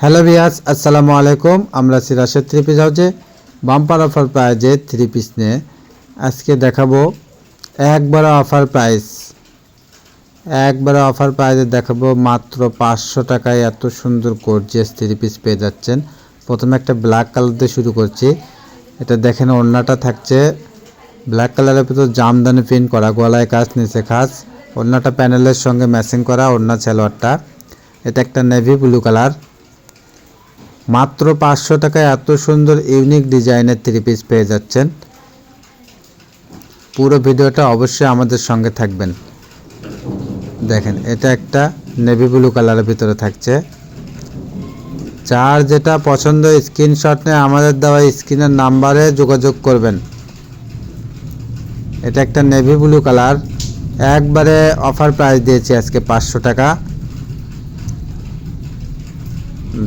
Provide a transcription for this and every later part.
Hello বিয়াস আসসালামু আলাইকুম। আমরা সিরাসের থ্রি পিস হাউজে বাম্পার অফার প্রাইজে থ্রি পিস নিয়ে আজকে দেখাবো একবারে অফার প্রাইস একবারে অফার প্রাইজে দেখাবো মাত্র পাঁচশো টাকায় এত সুন্দর গর্জিয়াস থ্রি পিস পেয়ে যাচ্ছেন। প্রথমে একটা ব্ল্যাক কালার দিয়ে শুরু করছি। এটা দেখেন ওড়নাটা থাকছে। ব্ল্যাক কালারের ভিতর জামদানি প্রিন্ট করা, গলায় কাজ, নিচে খাস ওড়নাটা প্যানেলের সঙ্গে ম্যাচিং করা, ওড়না ছেলোয়ারটা এটা একটা নেভি ব্লু কালার মাত্র পাঁচশো টাকায় এত সুন্দর ইউনিক ডিজাইনের থ্রি পিস পেয়ে যাচ্ছেন। পুরো ভিডিওটা অবশ্যই আমাদের সঙ্গে থাকবেন। দেখেন, এটা একটা নেভি ব্লু কালারের ভিতরে থাকছে। যার যেটা পছন্দ স্ক্রিনশট নিয়ে আমাদের দেওয়া স্ক্রিনের নাম্বারে যোগাযোগ করবেন। এটা একটা নেভি ব্লু কালার একবারে অফার প্রাইস দিয়েছি আজকে পাঁচশো টাকা।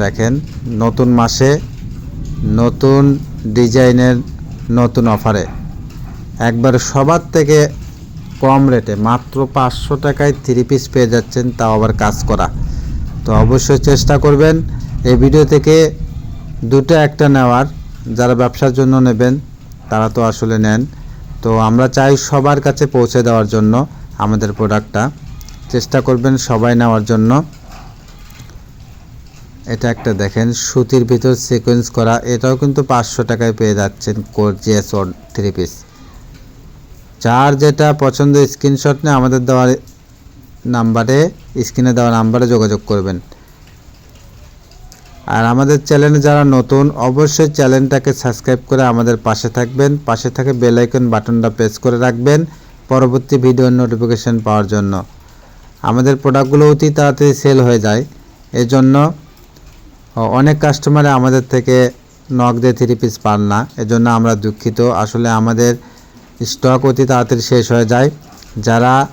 দেখেন, নতুন মাসে নতুন ডিজাইনের নতুন অফারে। একবার সবার থেকে কম রেটে, মাত্র পাঁচশো টাকায় থ্রি পিস পেয়ে যাচ্ছেন, তাও আবার কাজ করা। তো অবশ্যই চেষ্টা করবেন, এই ভিডিও থেকে দুটো একটা নেওয়ার। যারা ব্যবসার জন্য নেবেন, তারা তো আসলে নেন। তো আমরা চাই সবার কাছে পৌঁছে দেওয়ার জন্য আমাদের প্রোডাক্টটা চেষ্টা করবেন সবাই নেওয়ার জন্য। এটা একটা দেখেন, সুতির ভিতর সিকোয়েন্স করা। এটাও কিন্তু পাঁচশো টাকায় পেয়ে যাচ্ছেন গর্জিয়াস ওর থ্রি পিস যার যেটা পছন্দ স্ক্রিনশট নিয়ে আমাদের দেওয়া নাম্বারে স্ক্রিনে দেওয়া নাম্বারে যোগাযোগ করবেন। আর আমাদের চ্যানেলে যারা নতুন, অবশ্যই চ্যানেলটাকে সাবস্ক্রাইব করে আমাদের পাশে থাকবেন। পাশে থাকে বেলাইকন বাটনটা প্রেস করে রাখবেন পরবর্তী ভিডিওর নোটিফিকেশন পাওয়ার জন্য। আমাদের প্রোডাক্টগুলো অতি তাড়াতাড়ি সেল হয়ে যায়। এজন্য অনেক কাস্টমারে আমাদের থেকে নক দিয়ে থ্রি পিস পান না। এজন্য আমরা দুঃখিত। আসলে আমাদের স্টক অতি তাড়াতাড়ি শেষ হয়ে যায়। যারা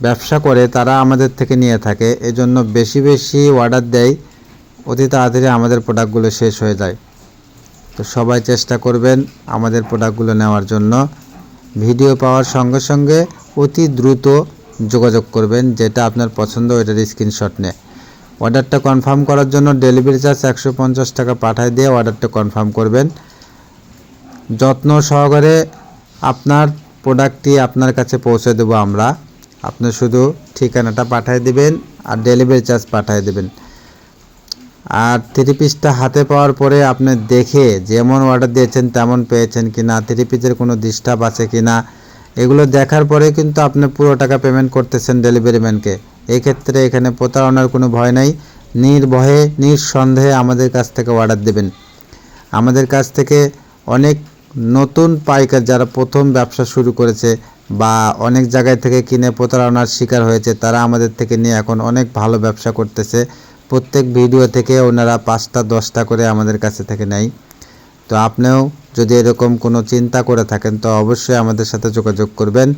ব্যবসা করে, তারা আমাদের থেকে নিয়ে থাকে। এজন্য বেশি বেশি অর্ডার দেয়। অতি তাড়াতাড়ি আমাদের প্রোডাক্টগুলো শেষ হয়ে যায়। তো সবাই চেষ্টা করবেন আমাদের প্রোডাক্টগুলো নেওয়ার জন্য। ভিডিও পাওয়ার সঙ্গে সঙ্গে অতি দ্রুত যোগাযোগ করবেন, যেটা আপনার পছন্দ, ওইটার স্ক্রিনশট নিয়ে। অর্ডারটা কনফার্ম করার জন্য ডেলিভারি চার্জ একশো পঞ্চাশ টাকা পাঠায় দিয়ে অর্ডারটা কনফার্ম করবেন। যত্ন সহকারে আপনার প্রোডাক্টটি আপনার কাছে পৌঁছে দেবো আমরা। আপনি শুধু ঠিকানাটা পাঠিয়ে দিবেন আর ডেলিভারি চার্জ পাঠিয়ে দেবেন। আর থ্রি পিসটা হাতে পাওয়ার পরে আপনি দেখে যেমন অর্ডার দিয়েছেন তেমন পেয়েছেন কি না থ্রি পিসের কোনো ডিস্টার্ব আছে কি না এগুলো দেখার পরে কিন্তু আপনি পুরো টাকা পেমেন্ট করতেছেন ডেলিভারি ম্যানকে এক্ষেত্রে এখানে প্রতারণার কোনো ভয় নাই। নির্ভয়ে, নিঃসন্দেহে আমাদের কাছ থেকে অর্ডার দেবেন। আমাদের কাছ থেকে অনেক নতুন পাইকার যারা প্রথম ব্যবসা শুরু করেছে বা অনেক জায়গায় থেকে কিনে প্রতারণার শিকার হয়েছে, তারা আমাদের থেকে নিয়ে এখন অনেক ভালো ব্যবসা করতেছে। প্রত্যেক ভিডিও থেকে ওনারা পাঁচটা, দশটা করে আমাদের কাছে থেকে নেয়। তো আপনিও যদি এরকম কোনো চিন্তা করে থাকেন, তো অবশ্যই আমাদের সাথে যোগাযোগ করবেন।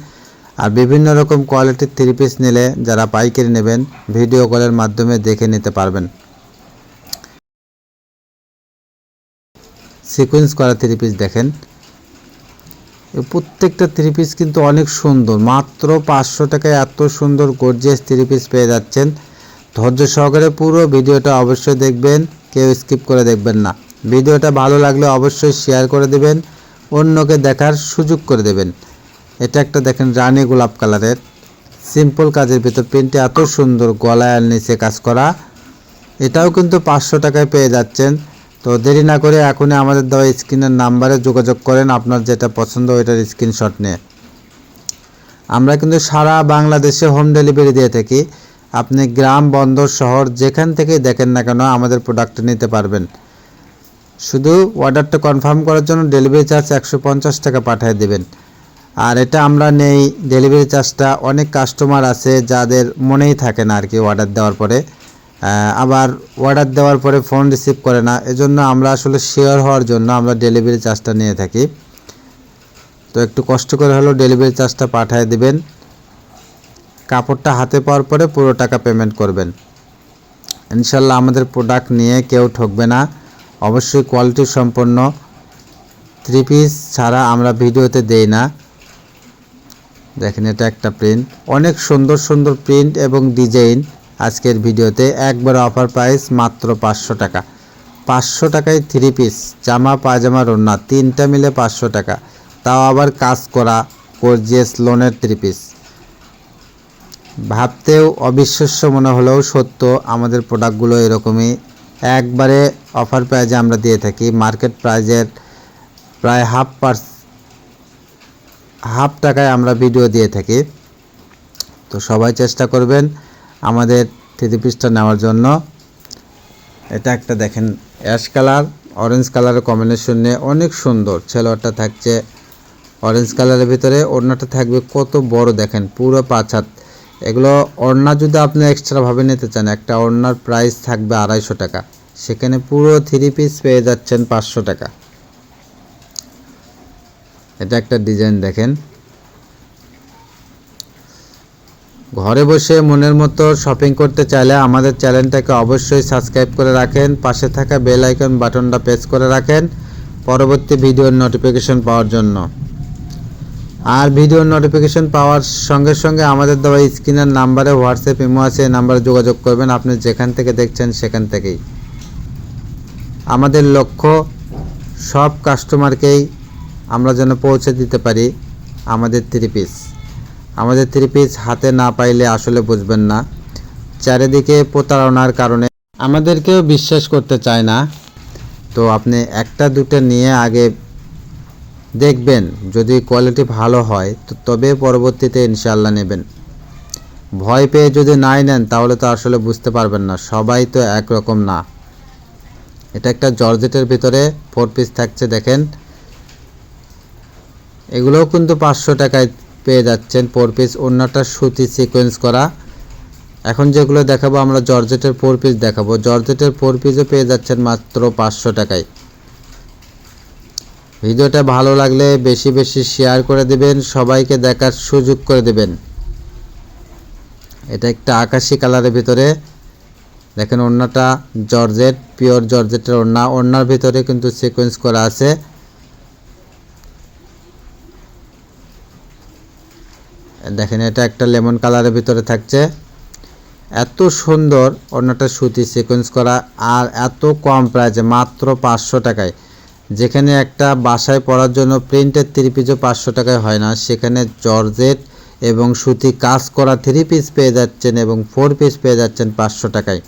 আর বিভিন্ন রকম কোয়ালিটির থ্রি পিস নিলে যারা পাইকারি নেবেন ভিডিও কলের মাধ্যমে দেখে নিতে পারবেন। সিকোয়েন্স করা থ্রি পিস দেখেন। প্রত্যেকটা থ্রি পিস কিন্তু অনেক সুন্দর। মাত্র পাঁচশো টাকায় এত সুন্দর গর্জিয়াস থ্রি পিস পেয়ে যাচ্ছেন। ধৈর্য সহকারে পুরো ভিডিওটা অবশ্যই দেখবেন, কেউ স্কিপ করে দেখবেন না। ভিডিওটা ভালো লাগলে অবশ্যই শেয়ার করে দেবেন, অন্যকে দেখার সুযোগ করে দেবেন। এটা একটা দেখেন রানী গোলাপ কালারের। সিম্পল কাজের ভিতর প্রিন্টে এত সুন্দর গলায় আর নিচে কাজ করা। এটাও কিন্তু পাঁচশো টাকায় পেয়ে যাচ্ছেন। তো দেরি না করে এখনই আমাদের দেওয়া স্ক্রিনের নাম্বারে যোগাযোগ করেন আপনার যেটা পছন্দ ওইটার স্ক্রিনশট নিয়ে। আমরা কিন্তু সারা বাংলাদেশে হোম ডেলিভারি দিয়ে থাকি। আপনি গ্রাম, বন্দর, শহর যেখান থেকে দেখেন না কেন আমাদের প্রোডাক্ট নিতে পারবেন। শুধু অর্ডারটা কনফার্ম করার জন্য ডেলিভারি চার্জ একশো পঞ্চাশ টাকা পাঠিয়ে দেবেন। আর এটা আমরা নেই ডেলিভারি চার্জটা অনেক কাস্টমার আছে যাদের মনেই থাকে না আর কি অর্ডার দেওয়ার পরে। আবার অর্ডার দেওয়ার পরে ফোন রিসিভ করে না, এজন্য আমরা আসলে শেয়ার হওয়ার জন্য আমরা ডেলিভারি চার্জটা নিয়ে থাকি। তো একটু কষ্ট করে হলেও ডেলিভারি চার্জটা পাঠিয়ে দিবেন। কাপড়টা হাতে পাওয়ার পরে পুরো টাকা পেমেন্ট করবেন। ইনশাল্লাহ আমাদের প্রোডাক্ট নিয়ে কেউ ঠকবে না। অবশ্যই কোয়ালিটি সম্পন্ন। থ্রি পিস ছাড়া আমরা ভিডিওতে দেই না। দেখেন, এটা একটা প্রিন্ট অনেক সুন্দর সুন্দর প্রিন্ট এবং ডিজাইন আজকের ভিডিওতে। একবার অফার প্রাইস মাত্র পাঁচশো টাকা। পাঁচশো টাকায় থ্রি পিস জামা, পায়জামা রন্না তিনটা মিলে পাঁচশো টাকা। তাও আবার কাজ করা গর্জিয়াস লোনের থ্রি পিস ভাবতেও অবিশ্বাস্য মনে হলেও সত্য, আমাদের প্রোডাক্টগুলো এরকমই। একবারে অফার প্রাইজে আমরা দিয়ে থাকি। মার্কেট প্রাইজের প্রায় হাফ পার্স হাফ টাকায় আমরা ভিডিও দিয়ে থাকি। তো সবাই চেষ্টা করবেন আমাদের থ্রি পিসটা নেওয়ার জন্য। এটা একটা দেখেন অ্যাশ কালার অরেঞ্জ কালারের কম্বিনেশন নিয়ে অনেক সুন্দর। ছেলোয়ারটা থাকছে অরেঞ্জ কালারের ভিতরে, ওড়নাটা থাকবে কত বড় দেখেন, পুরো পাঁচ এগুলো ওড়না যদি আপনি এক্সট্রাভাবে নিতে চান, একটা ওড়নার প্রাইস থাকবে আড়াইশো টাকা। সেখানে পুরো থ্রি পিস পেয়ে যাচ্ছেন পাঁচশো টাকা। এটা একটা ডিজাইন দেখেন। ঘরে বসে মনের মতো শপিং করতে চাইলে আমাদের চ্যানেলটাকে অবশ্যই সাবস্ক্রাইব করে রাখেন, পাশে থাকা বেল আইকন বাটনটা প্রেস করে রাখেন পরবর্তী ভিডিওর নোটিফিকেশন পাওয়ার জন্য। আর ভিডিওর নোটিফিকেশন পাওয়ার সঙ্গে সঙ্গে আমাদের দেওয়া স্ক্রিনের নাম্বারে হোয়াটসঅ্যাপ ইমো আছে নাম্বারে যোগাযোগ করবেন। আপনি যেখান থেকে দেখছেন সেখান থেকেই। আমাদের লক্ষ্য সব কাস্টমারকেই আমরা যেন পৌঁছে দিতে পারি আমাদের থ্রি পিস আমাদের থ্রি পিস হাতে না পাইলে আসলে বুঝবেন না। চারিদিকে প্রতারণার কারণে আমাদেরকেও বিশ্বাস করতে চায় না। তো আপনি একটা দুটো নিয়ে আগে দেখবেন, যদি কোয়ালিটি ভালো হয়, তো তবে পরবর্তীতে ইনশাল্লাহ নেবেন। ভয় পেয়ে যদি নাই নেন, তাহলে তো আসলে বুঝতে পারবেন না, সবাই তো একরকম না। এটা একটা জর্জেটের ভিতরে ফোর পিস থাকছে, দেখেন। এগুলোও কিন্তু পাঁচশো টাকায় পেয়ে যাচ্ছেন ফোর পিস অন্যটা সুতি সিকোয়েন্স করা। এখন যেগুলো দেখাবো, আমরা জর্জেটের ফোর পিস দেখাবো। জর্জেটের ফোর পিসও পেয়ে যাচ্ছেন মাত্র পাঁচশো টাকায়। ভিডিওটা ভালো লাগলে বেশি বেশি শেয়ার করে দিবেন, সবাইকে দেখার সুযোগ করে দিবেন। এটা একটা আকাশি কালারের ভিতরে। দেখেন ওড়নাটা জর্জেট পিওর জর্জেটের ওড়না ওড়নার ভিতরে কিন্তু সিকোয়েন্স করা আছে। দেখেন, এটা একটা লেমন কালারের ভিতরে থাকছে। এত সুন্দর ওড়নাটা সুতি সিকোয়েন্স করা আর এত কম প্রাইসে মাত্র পাঁচশো টাকায়। যেখানে একটা বাসায় পরার জন্য প্রিন্টের থ্রি পিসও পাঁচশো টাকায় হয় না, সেখানে জর্জেট এবং সুতি কাজ করা থ্রি পিস পেয়ে যাচ্ছেন এবং ফোর পিস পেয়ে যাচ্ছেন পাঁচশো টাকায়।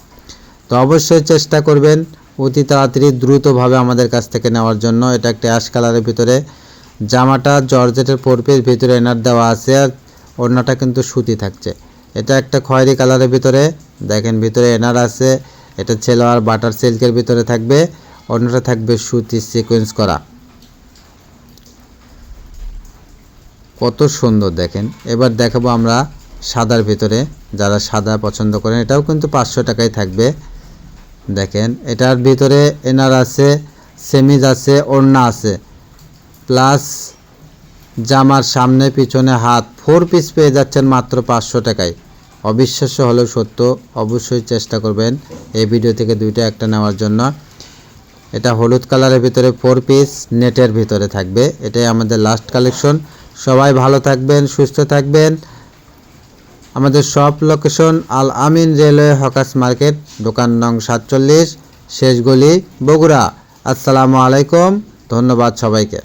তো অবশ্যই চেষ্টা করবেন অতি তাড়াতাড়ি দ্রুতভাবে আমাদের কাছ থেকে নেওয়ার জন্য। এটা একটা অ্যাশ কালারের ভিতরে। জামাটা জর্জেটের ফোর পিস ভিতরে এনার দেওয়া আছে। আর ওড়নাটা কিন্তু সুতি থাকছে। এটা একটা খয়েরি কালারের ভিতরে, দেখেন ভিতরে এনার আছে, এটা ছেলে আর বাটার সিল্কের ভিতরে থাকবে অন্যটা থাকবে সুতি সিকোয়েন্স করা। কত সুন্দর দেখেন। এবার দেখাবো আমরা সাদার ভিতরে, যারা সাদা পছন্দ করেন, এটাও কিন্তু পাঁচশো টাকায় থাকবে। দেখেন, এটার ভিতরে এনার আছে, সেমিজ আছে, ওড়না আছে। প্লাস জামার সামনে, পিছনে হাত ফোর পিস পেয়ে যাচ্ছেন মাত্র পাঁচশো টাকায়। অবিশ্বাস্য হলেও সত্য, অবশ্যই চেষ্টা করবেন এই ভিডিও থেকে দুইটা একটা নেওয়ার জন্য। এটা হলুদ কালারের ভিতরে ফোর পিস, নেটের ভিতরে থাকবে। এটাই আমাদের লাস্ট কালেকশন সবাই ভালো থাকবেন, সুস্থ থাকবেন। আমাদের সব location Al Amin railway hawkers market, দোকান নং সাতচল্লিশ, শেষ গলি, বগুড়া। আসসালামু আলাইকুম, ধন্যবাদ সবাইকে।